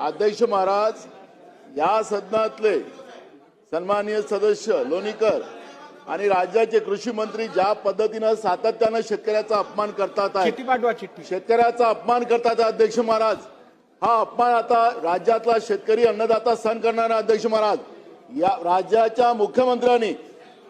अध्यक्ष महाराज या सदनातले सन्माननीय सदस्य लोणीकर आणि राज्याचे कृषी मंत्री ज्या पद्धतीनं सातत्यानं शेतकऱ्याचा अपमान करतात शेतकऱ्याचा अपमान करतात अध्यक्ष महाराज. हा अपमान आता राज्यातला शेतकरी अन्नदाता सहन करणारा अध्यक्ष महाराज. या राज्याच्या मुख्यमंत्र्यांनी